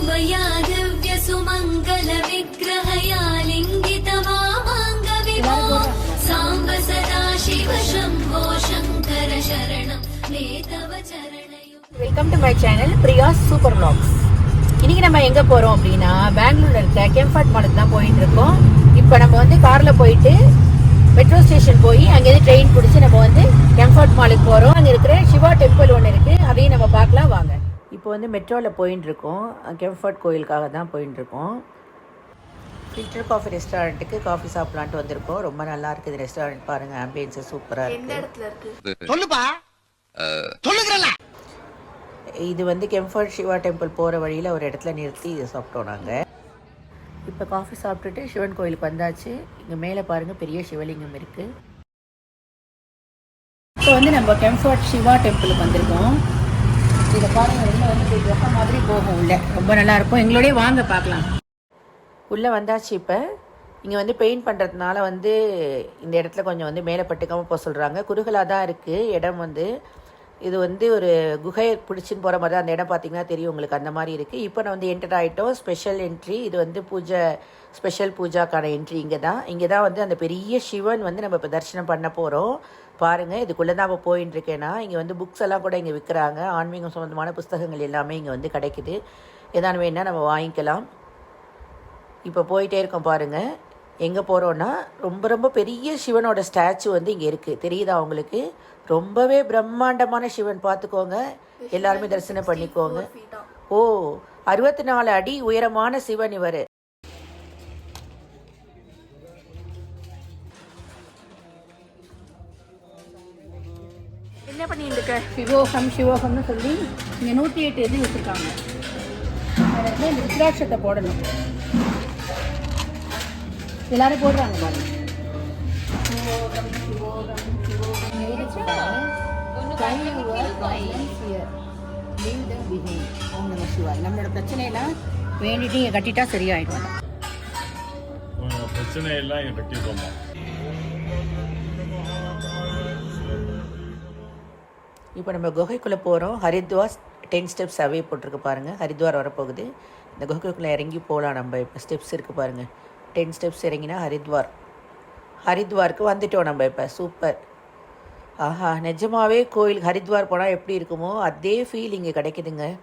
शोभया दिव्यसुमङ्गलविग्रहया लिङ्गितवामाङ्गविभो साम्ब सदा शिव शम्भो शङ्कर शरणं मे तव चरणयो welcome to my channel Priya super vlogs இன்னைக்கு நம்ம எங்க போறோம் அப்படின்னா பெங்களூர்ல இருக்க கெம்ஃபர்ட் மாலுக்கு தான் போயிட்டு இருக்கோம் இப்போ நம்ம வந்து கார்ல போயிட்டு மெட்ரோ ஸ்டேஷன் போய் அங்கேருந்து ட்ரெயின் பிடிச்சி நம்ம வந்து கெம்ஃபர்ட் மாலுக்கு போறோம் அங்க இருக்கிற சிவா டெம்பிள் ஒன்று இருக்கு அதையும் நம்ம பார்க்கலாம் வாங்க இப்போ வந்து மெட்ரோவில் போயின்னு இருக்கோம் கெம்ஃபர்ட் கோயிலுக்காக தான் போயின்னு இருக்கோம் ஃபில்டர் காஃபி ரெஸ்டாரண்ட்டுக்கு காஃபி சாப்பிடலான்ட்டு வந்திருக்கோம். ரொம்ப நல்லா இருக்குது. ரெஸ்டாரண்ட் பாருங்க ஆம்பியன்ஸ் சூப்பராக இருக்கு? சொல்லுப்பா. சொல்லுகிறல்ல இது வந்து கெம்ஃபர்ட் சிவா டெம்பிள் போகிற வழியில் ஒரு இடத்துல நிறுத்தி இதை சாப்பிட்டோம் நாங்கள் இப்போ காஃபி சாப்பிட்டுட்டு சிவன் கோயிலுக்கு வந்தாச்சு. இங்கே மேலே பாருங்கள் பெரிய சிவலிங்கம் இருக்குது இப்போ வந்து நம்ம கெம்ஃபர்ட் சிவா டெம்பிளுக்கு வந்திருக்கோம். இதை பாருங்கள் உள்ள வந்து இப்படி மாதிரி போகும் உள்ள. ரொம்ப நல்லா இருக்கும். எங்களோடய வாங்க பார்க்கலாம். உள்ளே வந்தாச்சு இப்போ. இங்கே வந்து பெயிண்ட் பண்ணுறதுனால வந்து இந்த இடத்துல கொஞ்சம் வந்து மேலே பட்டுக்காமல் போக சொல்கிறாங்க குறுகலாக தான் இருக்குது இடம் வந்து இது வந்து ஒரு குகையை பிடிச்சின்னு போகிற மாதிரி தான் அந்த இடம் பார்த்தீங்கன்னா தெரியும் உங்களுக்கு அந்த மாதிரி இருக்குது இப்போ நான் வந்து என்டர் ஆகிட்டோம் ஸ்பெஷல் என்ட்ரி இது வந்து பூஜை ஸ்பெஷல் பூஜாக்கான என்ட்ரி இங்கே தான் இங்கே தான் வந்து அந்த பெரிய சிவன் வந்து நம்ம இப்போ தரிசனம் பண்ண போகிறோம் பாருங்கள் இதுக்குள்ளே தான் நம்ம போயின்ட்டுருக்கேன்னா இங்கே வந்து புக்ஸ் எல்லாம் கூட இங்கே விற்கிறாங்க ஆன்மீகம் சம்மந்தமான புஸ்தகங்கள் எல்லாமே இங்கே வந்து கிடைக்குது. எதான வேணால் நம்ம வாங்கிக்கலாம். இப்போ போயிட்டே இருக்கோம் பாருங்கள் எங்கே போகிறோன்னா ரொம்ப ரொம்ப பெரிய சிவனோட ஸ்டாச்சு வந்து இங்கே இருக்குது தெரியுதா உங்களுக்கு? ரொம்பவே பிரம்மாண்டமான சிவன். பார்த்துக்கோங்க. எல்லாருமே தரிசனம் பண்ணிக்கோங்க. ஓ அறுபத்தி நாலு அடி உயரமான சிவன் இவர். என்ன பண்ணிட்டு இருக்க சிவோகம் சிவோகம்னு சொல்லி இங்கே நூற்றி எட்டு இது வச்சுருக்காங்க. அதில் இந்த ருத்ராட்சத்தை போடணும். எல்லாரும் போடுறாங்க பாருங்க நம்மளோட பிரச்சனையெல்லாம் வேண்டிட்டு இங்கே கட்டிட்டா சரியாயிடும் இப்போ நம்ம குகைக்குள்ளே போகிறோம் ஹரித்வார் டென் ஸ்டெப்ஸ் அவே போட்டிருக்கு பாருங்கள் ஹரித்வார் வரப்போகுது. இந்த குகைக்குள்ளே இறங்கி போகலாம் நம்ம. இப்போ ஸ்டெப்ஸ் இருக்குது பாருங்கள் டென் ஸ்டெப்ஸ் இறங்கினா ஹரித்வார். ஹரித்வாருக்கு வந்துட்டோம் நம்ம இப்போ. சூப்பர் ஆஹா நிஜமாவே கோயில் ஹரித்வார் போனால் எப்படி இருக்குமோ அதே ஃபீல் இங்கே கிடைக்குதுங்க.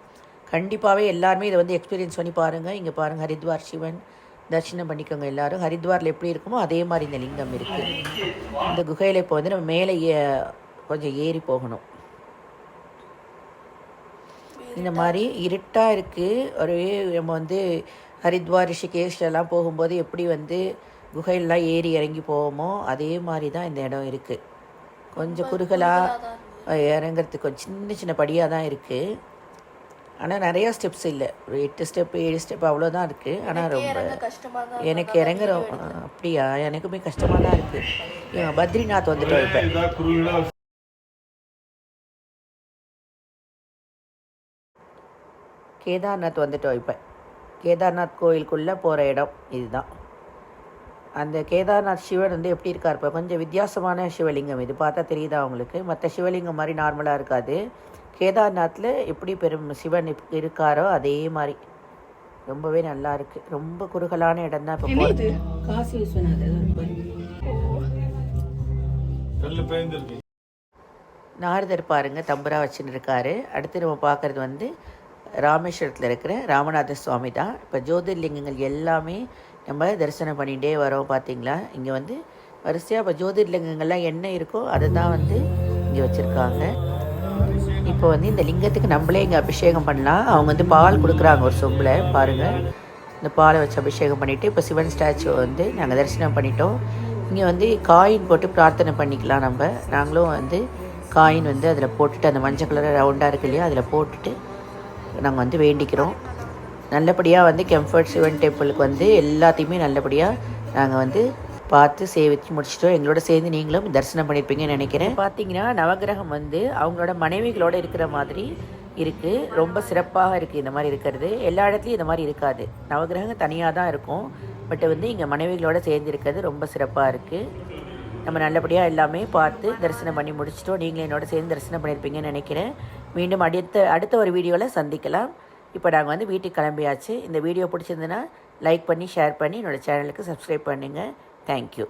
கண்டிப்பாகவே எல்லாருமே இதை வந்து எக்ஸ்பீரியன்ஸ் பண்ணி பாருங்கள் இங்கே பாருங்கள் ஹரித்வார் சிவன். தரிசனம் பண்ணிக்கோங்க எல்லாரும். ஹரித்வாரில் எப்படி இருக்குமோ அதே மாதிரி இந்த லிங்கம் இருக்குது இந்த குகையில் இப்போ வந்து நம்ம மேலே ஏ- கொஞ்சம் ஏறி போகணும். இந்த மாதிரி இருட்டாக இருக்குது ஒரே நம்ம வந்து ஹரித்வார் ரிஷிகேஷ் எல்லாம் போகும்போது எப்படி வந்து குகையெல்லாம் ஏறி இறங்கி போவோமோ அதே மாதிரி தான் இந்த இடம் இருக்குது கொஞ்சம் குறுகலாக இறங்குறதுக்கு கொஞ்சம் சின்ன சின்ன படியாக தான் இருக்குது ஆனால் நிறையா ஸ்டெப்ஸ் இல்லை. ஒரு எட்டு ஸ்டெப் ஏழு ஸ்டெப் அவ்வளோதான் இருக்குது ஆனால் ரொம்ப எனக்கு இறங்குற அப்படியா? எனக்குமே கஷ்டமாக தான் இருக்குது பத்ரிநாத் வந்துட்டோம் இப்போ. கேதார்நாத் வந்துட்டோம் இப்போ. கேதார்நாத் கோயிலுக்குள்ளே போகிற இடம் இதுதான். அந்த கேதார்நாத் சிவன் வந்து எப்படி இருக்கார்? இப்போ கொஞ்சம் வித்தியாசமான சிவலிங்கம் இது பார்த்தா தெரியுதா உங்களுக்கு? மற்ற சிவலிங்கம் மாதிரி நார்மலாக இருக்காது. கேதார்நாத்தில் எப்படி பெரும் சிவன் இருக்காரோ அதே மாதிரி. ரொம்பவே நல்லா இருக்கு. ரொம்ப குறுகலான இடம் தான் இப்போ காசி விஸ்வநாதர் நாரதர் பாருங்க தம்புரா வச்சுன்னு இருக்காரு. அடுத்து நம்ம பார்க்குறது வந்து ராமேஸ்வரத்தில் இருக்கிற ராமநாத சுவாமி தான். இப்போ ஜோதிர்லிங்கங்கள் எல்லாமே நம்ம தரிசனம் பண்ணிகிட்டே வரோம் பார்த்தீங்களா இங்கே வந்து வரிசையாக இப்போ ஜோதிர்லிங்கங்கள்லாம் என்ன இருக்கோ அதை தான் வந்து இங்கே வச்சுருக்காங்க. இப்போ வந்து இந்த லிங்கத்துக்கு நம்மளே இங்கே அபிஷேகம் பண்ணலாம். அவங்க வந்து பால் கொடுக்குறாங்க ஒரு சொம்பில் பாருங்கள் இந்த பாலை வச்சு அபிஷேகம் பண்ணிவிட்டு இப்போ சிவன் ஸ்டாச்சு வந்து நாங்கள் தரிசனம் பண்ணிட்டோம். இங்கே வந்து காயின் போட்டு பிரார்த்தனை பண்ணிக்கலாம் நம்ம. நாங்களும் வந்து காயின் வந்து அதில் போட்டுட்டு அந்த மஞ்சள் கலர் ரவுண்டாக இருக்கு இல்லையா அதில் போட்டுட்டு நாங்கள் வந்து வேண்டிக்கிறோம். நல்லபடியாக வந்து கெம்ஃபர்ட் சிவன் டெம்பிளுக்கு வந்து எல்லாத்தையுமே நல்லபடியாக நாங்கள் வந்து பார்த்து சேவித்து முடிச்சிட்டோம். எங்களோட சேர்ந்து நீங்களும் தரிசனம் பண்ணியிருப்பீங்கன்னு நினைக்கிறேன். பார்த்தீங்கன்னா நவகிரகம் வந்து அவங்களோட மனைவிகளோட இருக்கிற மாதிரி இருக்குது ரொம்ப சிறப்பாக இருக்குது இந்த மாதிரி இருக்கிறது. எல்லா இடத்துலையும் இந்த மாதிரி இருக்காது. நவகிரகம் தனியாக தான் இருக்கும். பட் வந்து இங்கே மனைவிகளோடு சேர்ந்து இருக்கிறது ரொம்ப சிறப்பாக இருக்குது நம்ம நல்லபடியாக எல்லாமே பார்த்து தரிசனம் பண்ணி முடிச்சிட்டோம். நீங்களும் என்னோட சேர்ந்து தரிசனம் பண்ணியிருப்பீங்கன்னு நினைக்கிறேன். மீண்டும் அடுத்த அடுத்த ஒரு வீடியோவில் சந்திக்கலாம். இப்போ நாங்கள் வந்து வீட்டுக்கு கிளம்பியாச்சு. இந்த வீடியோ பிடிச்சிருந்துன்னா லைக் பண்ணி ஷேர் பண்ணி என்னோடய சேனலுக்கு சப்ஸ்கிரைப் பண்ணுங்கள் தேங்க்யூ